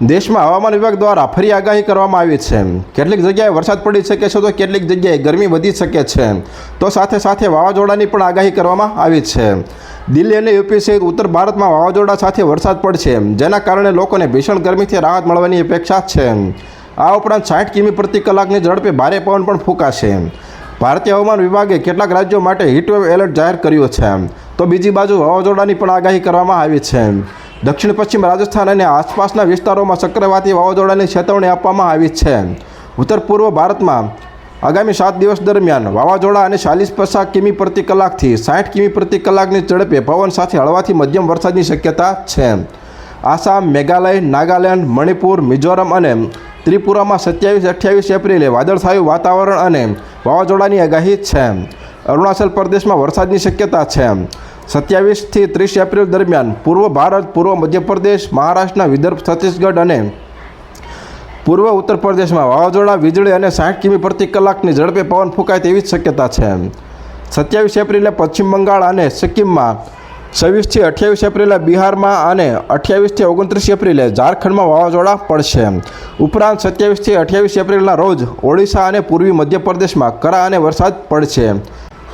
દેશમાં હવામાન વિભાગ દ્વારા ફરી આગાહી કરવામાં આવી છે. કેટલીક જગ્યાએ વરસાદ પડી શકે છે તો કેટલીક જગ્યાએ ગરમી વધી શકે છે. તો સાથે સાથે વાવાઝોડાની પણ આગાહી કરવામાં આવી છે. દિલ્હી અને યુપી સહિત ઉત્તર ભારતમાં વાવાઝોડા સાથે વરસાદ પડશે, જેના કારણે લોકોને ભીષણ ગરમીથી રાહત મળવાની અપેક્ષા છે. આ ઉપરાંત સાઠ કિમી પ્રતિ કલાકની ઝડપે ભારે પવન પણ ફૂંકાશે. ભારતીય હવામાન વિભાગે કેટલાક રાજ્યો માટે હીટવેવ એલર્ટ જાહેર કર્યું છે. તો બીજી બાજુ વાવાઝોડાની પણ આગાહી કરવામાં આવી છે. દક્ષિણ પશ્ચિમ રાજસ્થાન અને આસપાસના વિસ્તારોમાં ચક્રવાતી વાવાઝોડાની ચેતવણી આપવામાં આવી છે. ઉત્તર પૂર્વ ભારતમાં આગામી સાત દિવસ દરમિયાન વાવાઝોડા અને ચાલીસ પચાસ કિમી પ્રતિ કલાકથી સાઠ કિમી પ્રતિ કલાકની ઝડપે પવન સાથે હળવાથી મધ્યમ વરસાદની શક્યતા છે. આસામ, મેઘાલય, નાગાલેન્ડ, મણિપુર, મિઝોરમ અને ત્રિપુરામાં સત્યાવીસ, અઠ્યાવીસ એપ્રિલે વાદળછાયું વાતાવરણ અને વાવાઝોડાની આગાહી છે. અરુણાચલ પ્રદેશમાં વરસાદની શક્યતા છે. સત્યાવીસથી ત્રીસ એપ્રિલ દરમિયાન પૂર્વ ભારત, પૂર્વ મધ્યપ્રદેશ, મહારાષ્ટ્રના વિદર્ભ, છત્તીસગઢ અને પૂર્વ ઉત્તર પ્રદેશમાં વાવાઝોડા, વીજળી અને સાઠ કિમી પ્રતિ કલાકની ઝડપે પવન ફૂંકાય તેવી જ શક્યતા છે. સત્યાવીસ એપ્રિલે પશ્ચિમ બંગાળ અને સિક્કિમમાં છવ્વીસથી અઠ્યાવીસ એપ્રિલે બિહારમાં અને અઠ્યાવીસથી ઓગણત્રીસ એપ્રિલે ઝારખંડમાં વાવાઝોડા પડશે. ઉપરાંત સત્યાવીસથી અઠ્યાવીસ એપ્રિલના રોજ ઓડિશા અને પૂર્વી મધ્યપ્રદેશમાં કરા અને વરસાદ પડશે.